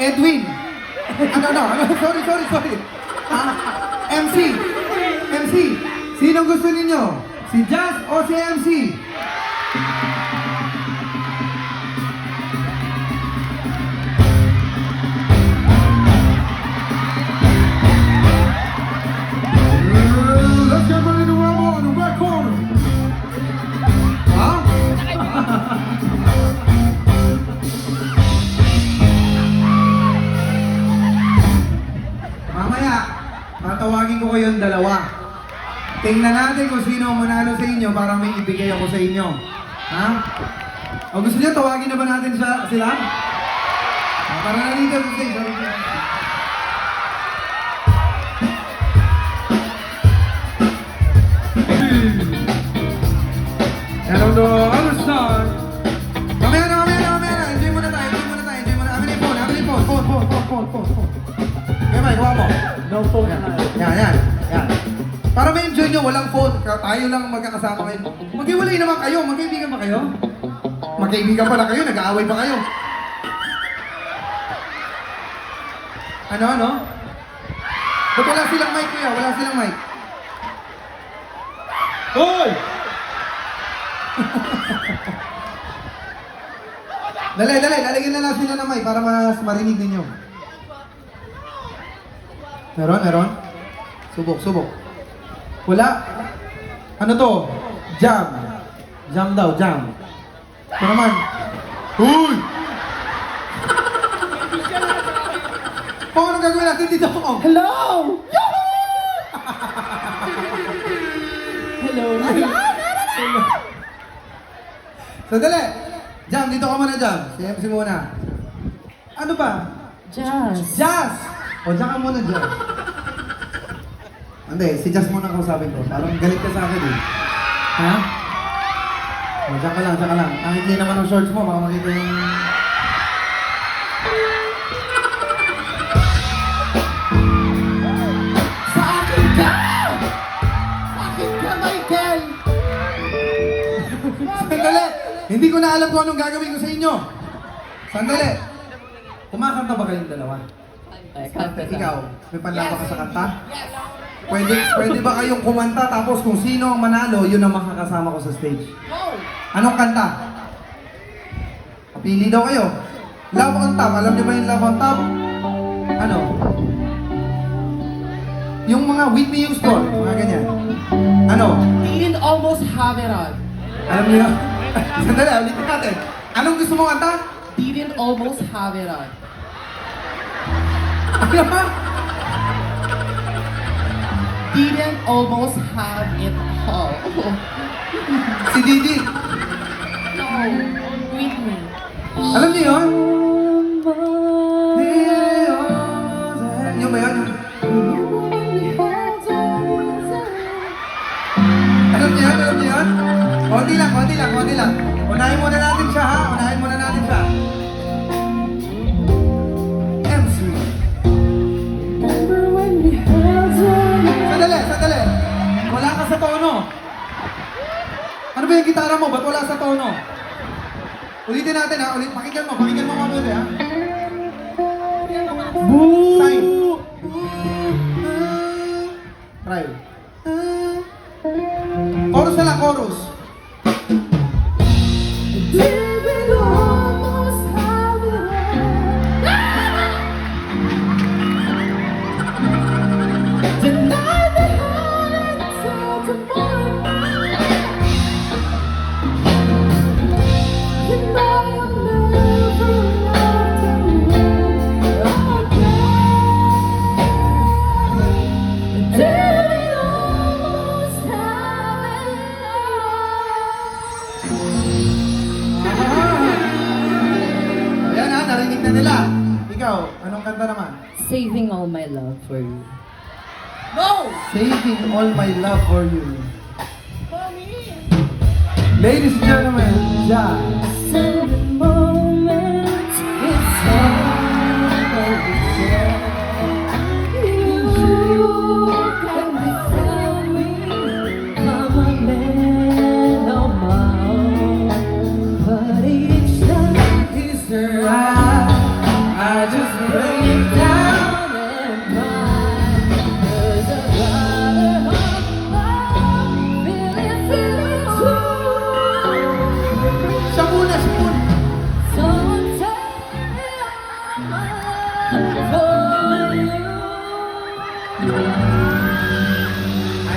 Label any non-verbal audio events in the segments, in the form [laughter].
Edwin. Ano, no, ano, sorry, sorry, sorry. Ah, MC. MC. Sinong gusto ninyo? Si Jazz o si MC? Tingnan natin kung sino ang manalo sa inyo para may ibigay ako sa inyo. Ha? O gusto niyo tawagin na ba natin siya, sila? Ah, Para na dito sa stage. And on the other side, Mamaya na, mamaya na, mamaya na. Enjoy muna tayo, enjoy muna tayo, enjoy muna. Amin yung phone, amin no phone Yan, yan, yan. Para may enjoy nyo, walang phone. Tayo lang magkakasama kayo. Maghiwalay naman kayo. Magkaibigan ba kayo? Magkaibigan pala kayo, nag-aaway pa kayo. Ano, ano? Ba't wala silang mic kuya? Wala silang mic. Hoy! [laughs] Dali, dali. Lalagyan na lang sila ng mic para mas marinig ninyo. Meron, meron? Subok, subok. Wala. Ano to? Jam. Jam daw, jam. Ito naman. Huy! Kung [laughs] ano gagawin natin dito ako? Hello! Hello! Sandali! Jam, dito ka muna, Jam. Si MC muna. Ano ba? Jazz! Jazz! O, dyan ka muna, Jazz. Hindi, si Jazz muna ang kausapin ko. Parang galit ka sa akin eh. Ha? O, dyan ka lang, dyan ka lang. Kahit hindi naman ang shorts mo, baka makita yung... Sa akin ka! Sa akin ka, Michael! Sandali! Hindi ko na alam kung anong gagawin ko sa inyo. Sandali! Kumakanta ba kayong dalawa? Ikaw, may panlaban ka sa kanta? Pwede, pwede ba kayong kumanta tapos kung sino ang manalo, yun ang makakasama ko sa stage? Anong kanta? Pili daw kayo. Love on top. Alam niyo ba yung love on top? Ano? Yung mga Whitney Houston, mga ganyan. Ano? Didn't almost have it on. Alam niyo? [laughs] Sandali, ulitin natin. Anong gusto mong kanta? Didn't almost have it on. Ano ba? Didn't almost have it all. [laughs] Si Didi. no, Whitney. Alam niyo yun? Yung ba yun? Alam niyo yun? Alam niyo yun? Konti lang, konti lang, konti lang. Unahin muna natin siya gitara mo? Ba't wala sa tono? Ulitin natin ha. Ulit, pakinggan mo. Pakinggan mo mabuti ha. Sign. Try. Chorus na lang, chorus. Saving all my love for you. Ladies and gentlemen, Jazz.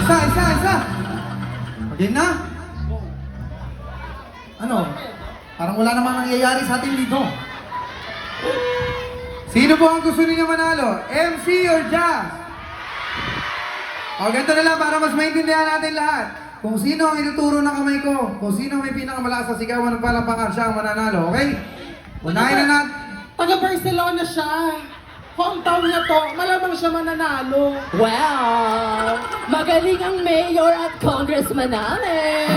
Isa, isa, isa. Again na? Ano? Parang wala namang nangyayari sa atin dito. Sino po ang gusto niyo manalo? MC or Jazz? O, ganito na lang para mas maintindihan natin lahat. Kung sino ang ituturo ng kamay ko, kung sino may pinakamalakas sa sigawan ng palapakan, siya ang mananalo, okay? Unahin na natin. Taga Barcelona siya. Hometown niya to. Malamang siya mananalo. Wow! Magaling ang mayor at congressman namin! [laughs]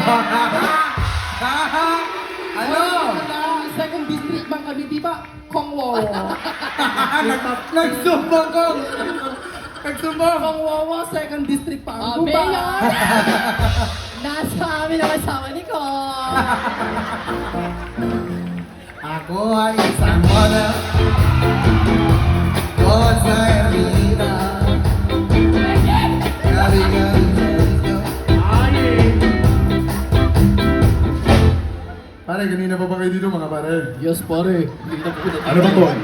ano? Wala. Second district bang kami, di ba? Kongwawa. [laughs] Nag- Nagsumbong ko! Nagsumbong! Kongwawa, second district pa. Ano ba? mayor! Nasa amin ang asawa ni ko! Ako ay isang model Pare, kanina pa ba kayo dito mga pare? Yes, pare. Ano ba tol?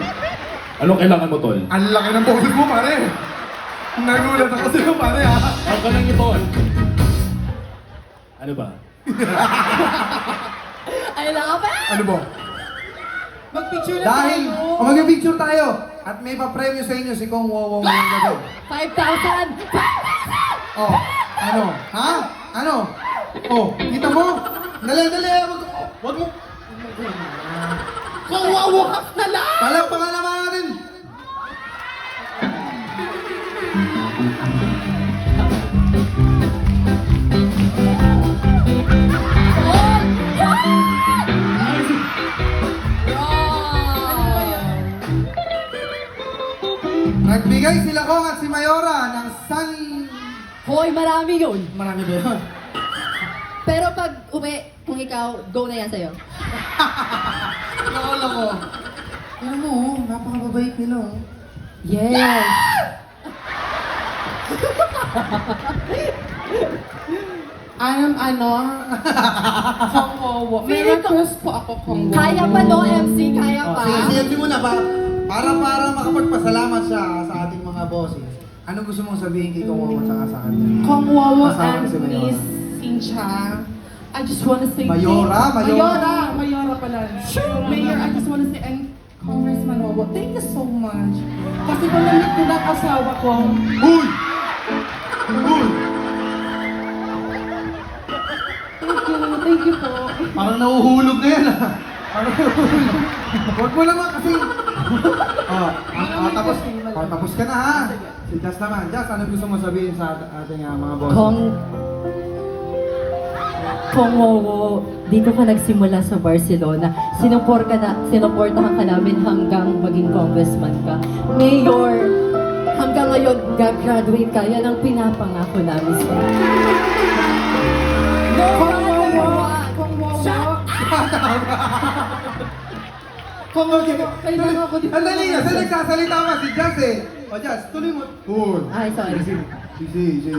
Anong kailangan mo tol? Ang laki ng boses mo pare! Nagulat ako sa'yo pare ha! Ano ka lang ni tol? Ano ba? Ay, lang ba? Ano ba? Mag-picture na Dahil, tayo. O mag-picture tayo at may pa-premyo sa inyo si Kong Wowong ngayong gabi. 5,000! Oh, ano? Ha? Ano? Oh, kita mo? Dali, dali, wag, wag mo. Kongwawa half na lang. Palakpakan naman natin. Nagbigay sila Kong at si Mayora ng San... Hoy, marami yun! Marami ba yun? Pero pag uwi, kung ikaw, go na yan sa'yo. [laughs] Nakala ko. Pero mo, oh, napakababait nila. oh. Yes! [laughs] Anong ano? [laughs] May Feeling ko- request po ako, Kongwawa. Kaya pa no, MC? Kaya pa? Sige, sige, sige muna ba? Para para makapagpasalamat siya sa mga bosses. Ano gusto mong sabihin kay Kong at sa kanya? Kongwawa Kasama and si Mayora. Miss Sincha. I just wanna say Mayora? thank- Mayora? Mayora, Mayora pala. Mayor, I just wanna say, and Congressman Wawa, thank you so much. Kasi kung namit ko na ang asawa ko, Uy! Uy! thank you, thank you po. Parang nahuhulog na yan ah. Huwag mo naman kasi... [laughs] Oh, ah, ah, tapos, oh, tapos ka na ha. Si Jazz naman. Jazz, ano gusto mo sabihin sa ating ah, mga bosses? Kung... Kung Wowo, dito ka nagsimula sa Barcelona, sinupor ka na, sinuportahan ka namin hanggang maging congressman ka. Mayor, hanggang ngayon, gagraduate ka. Yan ang pinapangako namin sa'yo. No matter what! Kongwawa. Kongwawa. Kailangan ako dito. Sandali na, saan nagsasalita ka? Si Jazz eh. O Jazz, tuloy mo. Uy! Ay, sorry. Easy, easy.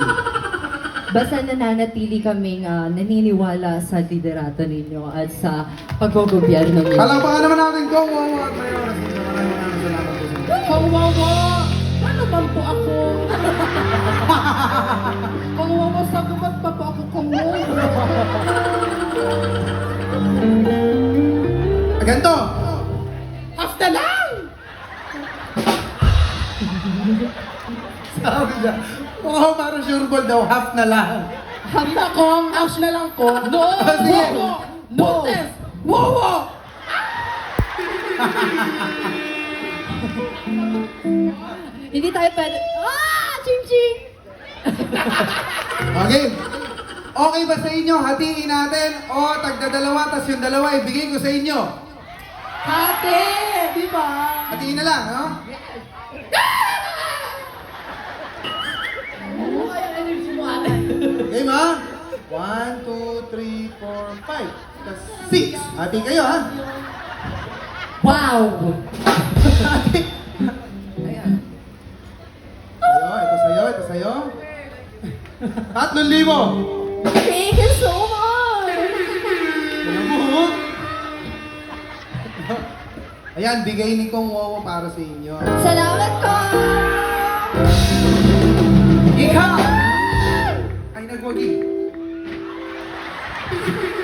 Basta nananatili kaming ah, naniniwala sa liderato ninyo at sa paggogobyerno ninyo. Palakpakan naman natin at Mayora. Sige, maraming maraming salamat po sa inyo. Kongwawa. Ano man po ako? [laughs] Kongwawa, sa gumat pa po ako, Kongwawa. [laughs] Ganto! Half na lang! [laughs] Sabi niya, oh, parang sure ball daw, half na lang. Half na kong, half na lang ko. No! [laughs] Ah, sige. Wowo! Buntes! Wowo! Hindi tayo pwede... Ah! Ching ching! Okay. Okay ba sa inyo? Hatiin natin o tagdadalawa, tas yung dalawa ibigay ko sa inyo. Hati! Di ba? Hatiin na lang, no? Oh, yung energy mo ate. Game ha? One, two, three, four, five. Tas six. Hatiin kayo ha? Wow! Hati. Ayan. [laughs] Sa'yo, ito sa'yo, ito sa'yo. Tatlong libo. Thank you so much! [laughs] Ayan, bigay ni Kong Wowo para sa inyo. Salamat ko! Ikaw! Ay, nagwagi. [laughs]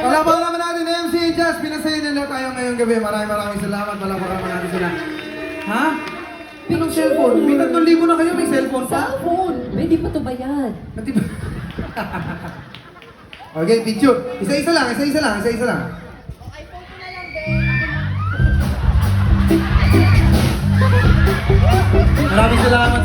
Palabang naman natin na MC Jazz. Pinasaya nila tayo ngayong gabi. Maraming maraming salamat. Palabang naman natin sila. Ha? Anong cellphone? May 3,000 na kayo. May cellphone pa? Cellphone! May di pa to bayad. [laughs] Okay, picture. Isa-isa lang, isa-isa lang, isa-isa lang. Maraming salamat